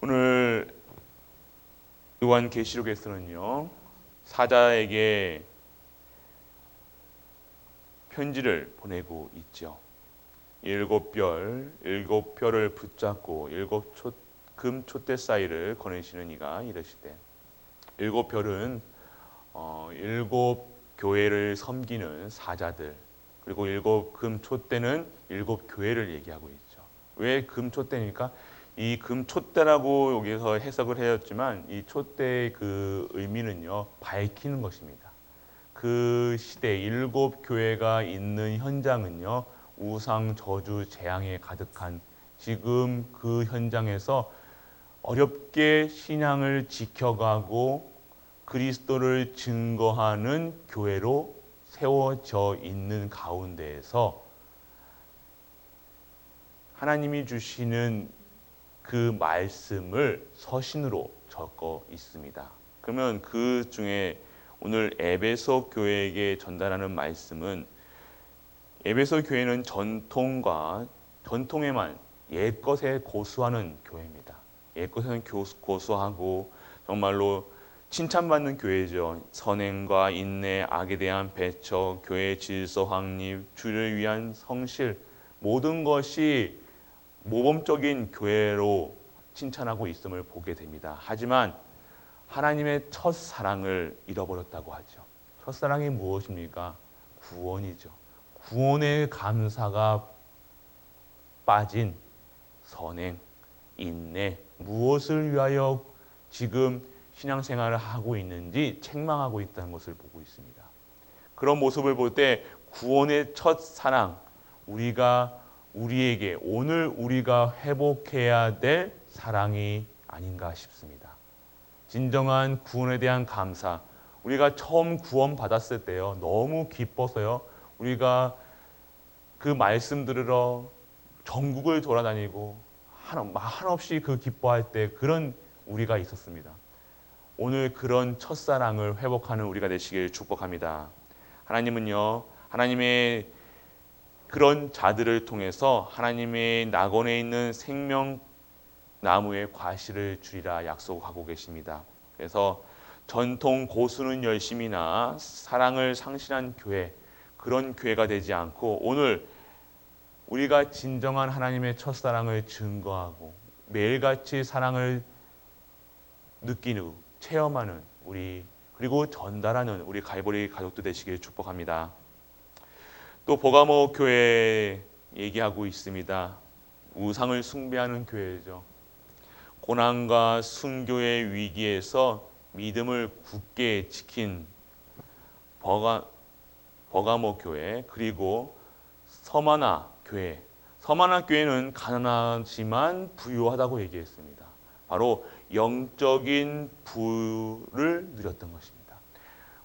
오늘 요한 계시록에서는요 사자에게 편지를 보내고 있죠. 일곱 별, 일곱 별을 붙잡고 일곱 초, 금 촛대 사이를 거내시는 이가 이르시되 일곱 별은 어, 일곱 교회를 섬기는 사자들 그리고 일곱 금 촛대는 일곱 교회를 얘기하고 있죠. 왜 금 촛대입니까? 이 금 촛대라고 여기서 해석을 하였지만 이 촛대의 그 의미는요 밝히는 것입니다. 그 시대 일곱 교회가 있는 현장은요 우상 저주 재앙에 가득한 지금 그 현장에서 어렵게 신앙을 지켜가고 그리스도를 증거하는 교회로 세워져 있는 가운데에서 하나님이 주시는 그 말씀을 서신으로 적어 있습니다. 그러면 그 중에 오늘 에베소 교회에게 전달하는 말씀은 에베소 교회는 전통과 전통에만 옛것에 고수하는 교회입니다. 옛것에는 고수하고 정말로 칭찬받는 교회죠. 선행과 인내, 악에 대한 배척, 교회 질서 확립, 주를 위한 성실 모든 것이 모범적인 교회로 칭찬하고 있음을 보게 됩니다. 하지만 하나님의 첫 사랑을 잃어버렸다고 하죠. 첫 사랑이 무엇입니까? 구원이죠. 구원의 감사가 빠진 선행, 인내, 무엇을 위하여 지금 신앙생활을 하고 있는지 책망하고 있다는 것을 보고 있습니다. 그런 모습을 볼 때 구원의 첫 사랑, 우리가 우리에게 오늘 우리가 회복해야 될 사랑이 아닌가 싶습니다. 진정한 구원에 대한 감사. 우리가 처음 구원 받았을 때요. 너무 기뻐서요. 우리가 그 말씀 들으러 전국을 돌아다니고 한, 한없이 그 기뻐할 때 그런 우리가 있었습니다. 오늘 그런 첫사랑을 회복하는 우리가 되시길 축복합니다. 하나님은요, 하나님의 그런 자들을 통해서 하나님의 낙원에 있는 생명 나무의 과실을 주리라 약속하고 계십니다. 그래서 전통 고수는 열심이나 사랑을 상실한 교회 그런 교회가 되지 않고 오늘 우리가 진정한 하나님의 첫사랑을 증거하고 매일같이 사랑을 느끼는 체험하는 우리 그리고 전달하는 우리 갈보리 가족들 되시길 축복합니다. 또 보가모 교회 얘기하고 있습니다. 우상을 숭배하는 교회죠. 고난과 순교의 위기에서 믿음을 굳게 지킨 버가 버가모 교회 그리고 서마나 교회. 서마나 교회는 가난하지만 부유하다고 얘기했습니다. 바로 영적인 부를 누렸던 것입니다.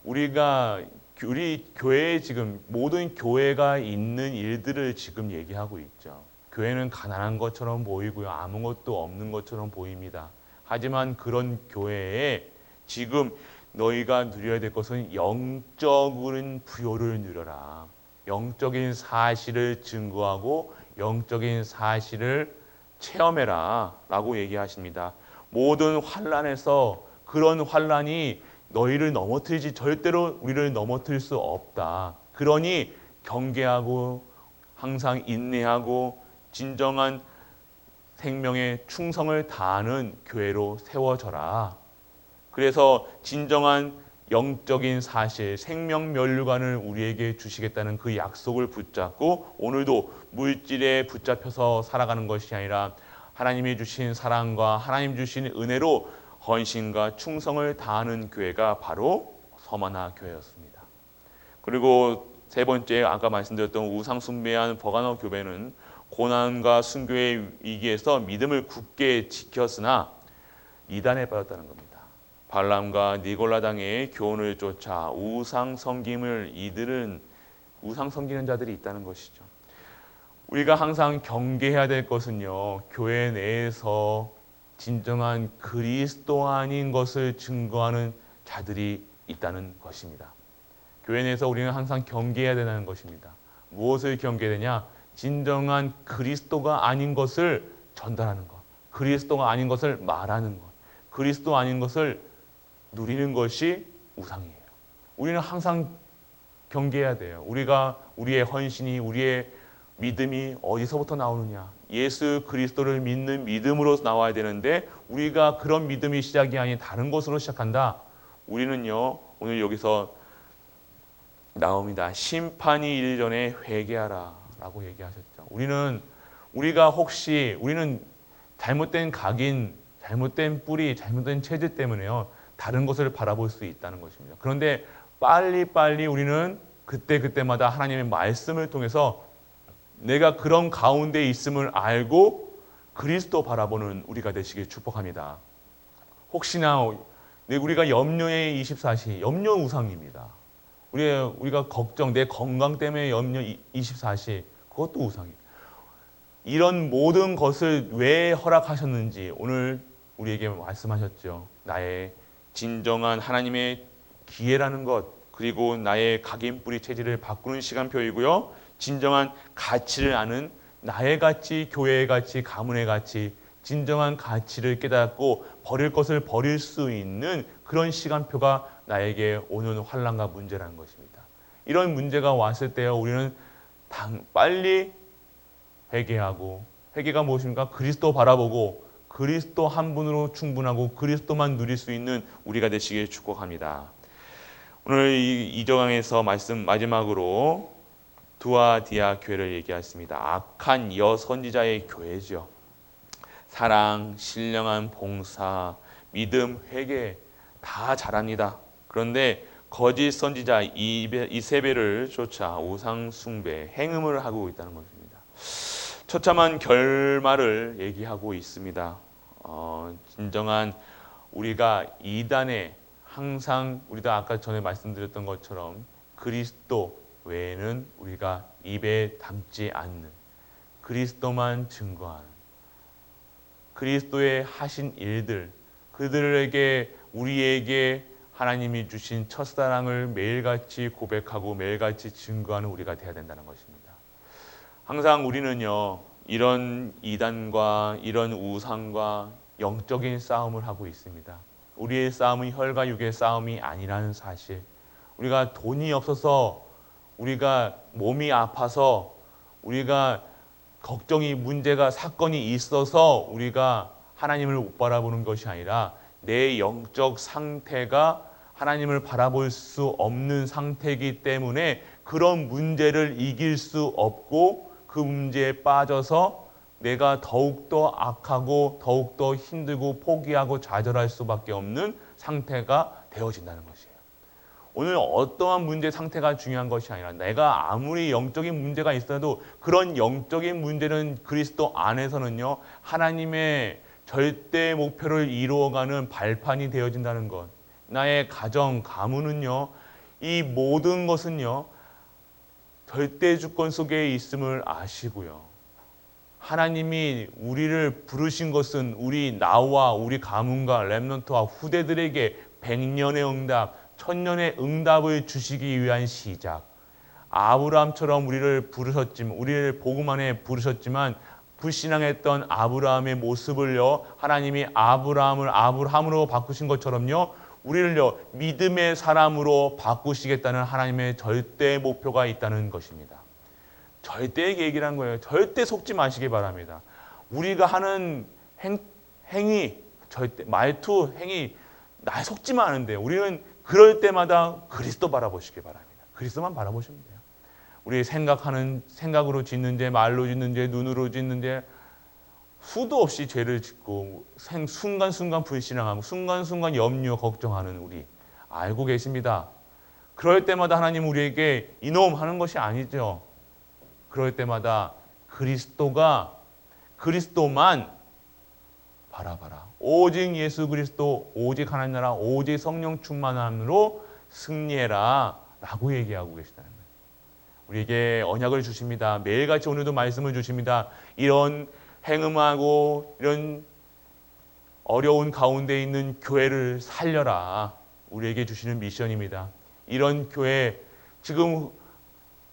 우리가 우리 교회에 지금 모든 교회가 있는 일들을 지금 얘기하고 있죠. 교회는 가난한 것처럼 보이고요. 아무것도 없는 것처럼 보입니다. 하지만 그런 교회에 지금 너희가 누려야 될 것은 영적인 부여를 누려라. 영적인 사실을 증거하고 영적인 사실을 체험해라 라고 얘기하십니다. 모든 환란에서 그런 환란이 너희를 넘어뜨리지 절대로 우리를 넘어뜨릴 수 없다. 그러니 경계하고 항상 인내하고 진정한 생명의 충성을 다하는 교회로 세워져라. 그래서 진정한 영적인 사실, 생명 면류관을 우리에게 주시겠다는 그 약속을 붙잡고 오늘도 물질에 붙잡혀서 살아가는 것이 아니라 하나님이 주신 사랑과 하나님 주신 은혜로 헌신과 충성을 다하는 교회가 바로 서만화 교회였습니다. 그리고 세 번째 아까 말씀드렸던 우상 숭배한 버가너 교회는 고난과 순교의 위기에서 믿음을 굳게 지켰으나 이단에 빠졌다는 겁니다. 발람과 니골라 당의 교훈을 쫓아 우상 섬김을 이들은 우상 섬기는 자들이 있다는 것이죠. 우리가 항상 경계해야 될 것은요. 교회 내에서 진정한 그리스도 아닌 것을 증거하는 자들이 있다는 것입니다. 교회 내에서 우리는 항상 경계해야 되는 것입니다. 무엇을 경계되냐? 진정한 그리스도가 아닌 것을 전달하는 것. 그리스도가 아닌 것을 말하는 것, 그리스도 아닌 것을 누리는 것이 우상이에요. 우리는 항상 경계해야 돼요. 우리가 우리의 헌신이 우리의 믿음이 어디서부터 나오느냐? 예수 그리스도를 믿는 믿음으로 나와야 되는데 우리가 그런 믿음이 시작이 아닌 다른 것으로 시작한다. 우리는요 오늘 여기서 나옵니다. 심판이 이르 전에 회개하라라고 얘기하셨죠. 우리는 우리가 혹시 우리는 잘못된 각인, 잘못된 뿌리, 잘못된 체질 때문에요 다른 것을 바라볼 수 있다는 것입니다. 그런데 빨리 빨리 우리는 그때 그때마다 하나님의 말씀을 통해서 내가 그런 가운데 있음을 알고 그리스도 바라보는 우리가 되시길 축복합니다. 혹시나 내 우리가 염려의 24시, 염려 우상입니다. 우리 우리가 걱정, 내 건강 때문에 염려 24시, 그것도 우상이에요. 이런 모든 것을 왜 허락하셨는지 오늘 우리에게 말씀하셨죠. 나의 진정한 하나님의 기회라는 것, 그리고 나의 각인 뿌리 체질을 바꾸는 시간표이고요. 진정한 가치를 아는 나의 가치, 교회의 가치, 가문의 가치, 진정한 가치를 깨닫고 버릴 것을 버릴 수 있는 그런 시간표가 나에게 오는 환란과 문제라는 것입니다. 이런 문제가 왔을 때 우리는 당 빨리 회개하고 회개가 무엇입니까? 그리스도 바라보고 그리스도 한 분으로 충분하고 그리스도만 누릴 수 있는 우리가 되시길 축복합니다. 오늘 이 2장에서 말씀 마지막으로 두아디아 교회를 얘기했습니다. 악한 여 선지자의 교회죠. 사랑, 신령한 봉사, 믿음, 회개 다 잘합니다. 그런데 거짓 선지자 이세벨을 쫓아 우상 숭배, 행음을 하고 있다는 것입니다. 처참한 결말을 얘기하고 있습니다. 어, 진정한 우리가 이단에 항상 우리도 아까 전에 말씀드렸던 것처럼 그리스도 외에는 우리가 입에 담지 않는 그리스도만 증거하는 그리스도의 하신 일들 그들에게 우리에게 하나님이 주신 첫사랑을 매일같이 고백하고 매일같이 증거하는 우리가 되어야 된다는 것입니다. 항상 우리는요 이런 이단과 이런 우상과 영적인 싸움을 하고 있습니다. 우리의 싸움은 혈과 육의 싸움이 아니라는 사실. 우리가 돈이 없어서 우리가 몸이 아파서 우리가 걱정이 문제가 사건이 있어서 우리가 하나님을 못 바라보는 것이 아니라 내 영적 상태가 하나님을 바라볼 수 없는 상태이기 때문에 그런 문제를 이길 수 없고 그 문제에 빠져서 내가 더욱더 악하고 더욱더 힘들고 포기하고 좌절할 수밖에 없는 상태가 되어진다는 것이에요. 오늘 어떠한 문제 상태가 중요한 것이 아니라 내가 아무리 영적인 문제가 있어도 그런 영적인 문제는 그리스도 안에서는요 하나님의 절대 목표를 이루어가는 발판이 되어진다는 것. 나의 가정, 가문은요 이 모든 것은요 절대 주권 속에 있음을 아시고요. 하나님이 우리를 부르신 것은 우리 나와 우리 가문과 렘넌트와 후대들에게 백년의 응답, 천년의 응답을 주시기 위한 시작. 아브라함처럼 우리를 부르셨지만 우리를 복음 안에 부르셨지만 불신앙했던 아브라함의 모습을요 하나님이 아브라함을 아브라함으로 바꾸신 것처럼요 우리를요 믿음의 사람으로 바꾸시겠다는 하나님의 절대 목표가 있다는 것입니다. 절대 얘기란 거예요. 절대 속지 마시기 바랍니다. 우리가 하는 행, 행위, 절대 말투, 행위 나 속지만 않은데 우리는 그럴 때마다 그리스도 바라보시기 바랍니다. 그리스도만 바라보시면 돼요. 우리 생각하는 생각으로 짓는 죄, 말로 짓는 죄, 눈으로 짓는 죄 수도 없이 죄를 짓고 생, 순간순간 불신앙하고 순간순간 염려 걱정하는 우리 알고 계십니다. 그럴 때마다 하나님 우리에게 이놈 하는 것이 아니죠. 그럴 때마다 그리스도가 그리스도만 바라봐라. 오직 예수 그리스도, 오직 하나님 나라, 오직 성령 충만함으로 승리해라. 라고 얘기하고 계시다는 거예요. 우리에게 언약을 주십니다. 매일같이 오늘도 말씀을 주십니다. 이런 행음하고 이런 어려운 가운데 있는 교회를 살려라. 우리에게 주시는 미션입니다. 이런 교회, 지금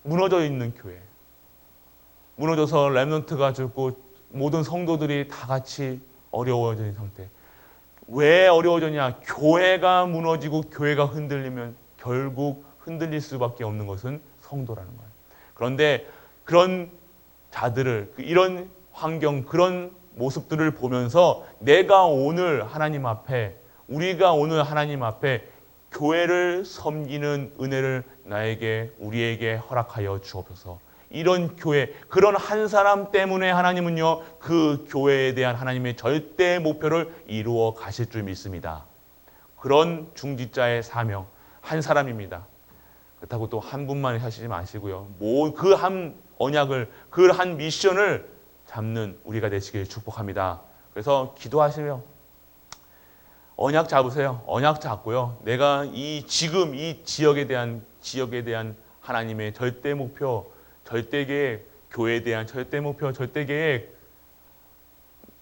무너져 있는 교회. 무너져서 랩런트가 죽고 모든 성도들이 다 같이 어려워진 상태. 왜 어려워졌냐? 교회가 무너지고 교회가 흔들리면 결국 흔들릴 수밖에 없는 것은 성도라는 거예요. 그런데 그런 자들을 그 이런 환경 그런 모습들을 보면서 내가 오늘 하나님 앞에 우리가 오늘 하나님 앞에 교회를 섬기는 은혜를 나에게 우리에게 허락하여 주옵소서. 이런 교회 그런 한 사람 때문에 하나님은요 그 교회에 대한 하나님의 절대 목표를 이루어 가실 줄 믿습니다. 그런 중지자의 사명 한 사람입니다. 그렇다고 또 한 분만 하시지 마시고요. 그 한 언약을 그 한 미션을 잡는 우리가 되시길 축복합니다. 그래서 기도하시며 언약 잡으세요. 언약 잡고요. 내가 이 지금 이 지역에 대한 지역에 대한 하나님의 절대 목표, 절대 계획, 교회에 대한 절대 목표, 절대 계획,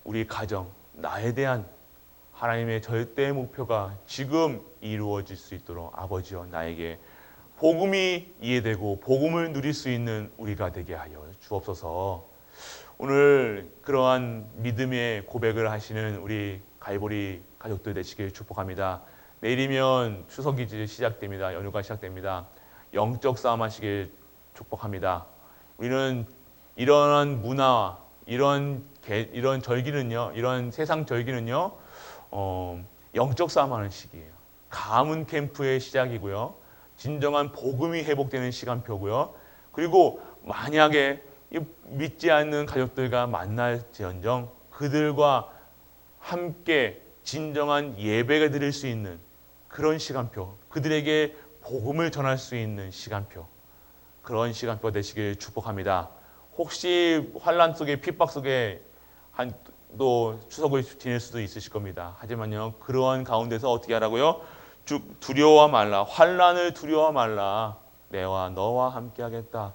우리 가정, 나에 대한 하나님의 절대 목표가 지금 이루어질 수 있도록 아버지여 나에게 복음이 이해되고 복음을 누릴 수 있는 우리가 되게 하여 주옵소서. 오늘 그러한 믿음의 고백을 하시는 우리 갈보리 가족들 되시길 축복합니다. 내일이면 추석이 시작됩니다. 연휴가 시작됩니다. 영적 싸움 하시길 축복합니다. 우리는 이러한 문화, 이런 개, 이런 절기는요, 이런 세상 절기는요, 어, 영적 싸움하는 시기예요. 가문 캠프의 시작이고요. 진정한 복음이 회복되는 시간표고요. 그리고 만약에 이 믿지 않는 가족들과 만날지언정 그들과 함께 진정한 예배가 드릴 수 있는 그런 시간표, 그들에게 복음을 전할 수 있는 시간표, 그런 시간표 되시길 축복합니다. 혹시 환란 속에 핍박 속에 한 또 추석을 지낼 수도 있으실 겁니다. 하지만요, 그러한 가운데서 어떻게 하라고요? 쭉 두려워 말라. 환란을 두려워 말라. 내와 너와 함께하겠다.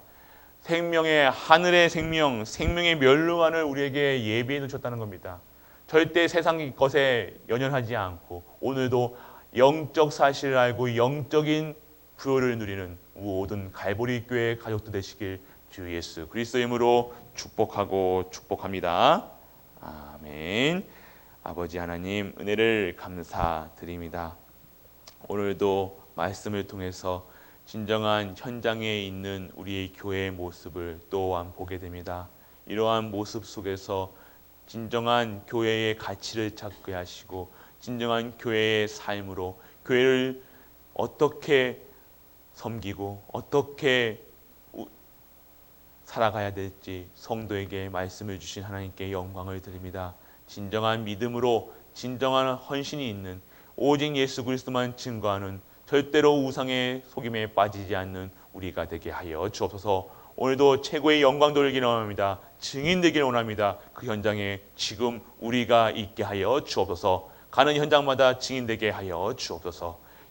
생명의 하늘의 생명, 생명의 멸류관을 우리에게 예비해 놓으셨다는 겁니다. 절대 세상 것에 연연하지 않고 오늘도 영적 사실을 알고 영적인 부여를 누리는 모든 갈보리 교회 가족들 되시길 주 예수 그리스도 이름으로 축복하고 축복합니다. 아멘. 아버지 하나님 은혜를 감사드립니다. 오늘도 말씀을 통해서 진정한 현장에 있는 우리의 교회의 모습을 또한 보게 됩니다. 이러한 모습 속에서 진정한 교회의 가치를 찾게 하시고 진정한 교회의 삶으로 교회를 어떻게 섬기고 어떻게 살아가야 될지 성도에게 말씀을 주신 하나님께 영광을 드립니다. 진정한 믿음으로 진정한 헌신이 있는 오직 예수 그리스도만 증거하는 절대로 우상의 속임에 빠지지 않는 우리가 되게 하여 주옵소서. 오늘도 최고의 영광 돌리기를 원합니다. 증인 되기를 원합니다. 그 현장에 지금 우리가 있게 하여 주옵소서. 가는 현장마다 증인 되게 하여 주옵소서.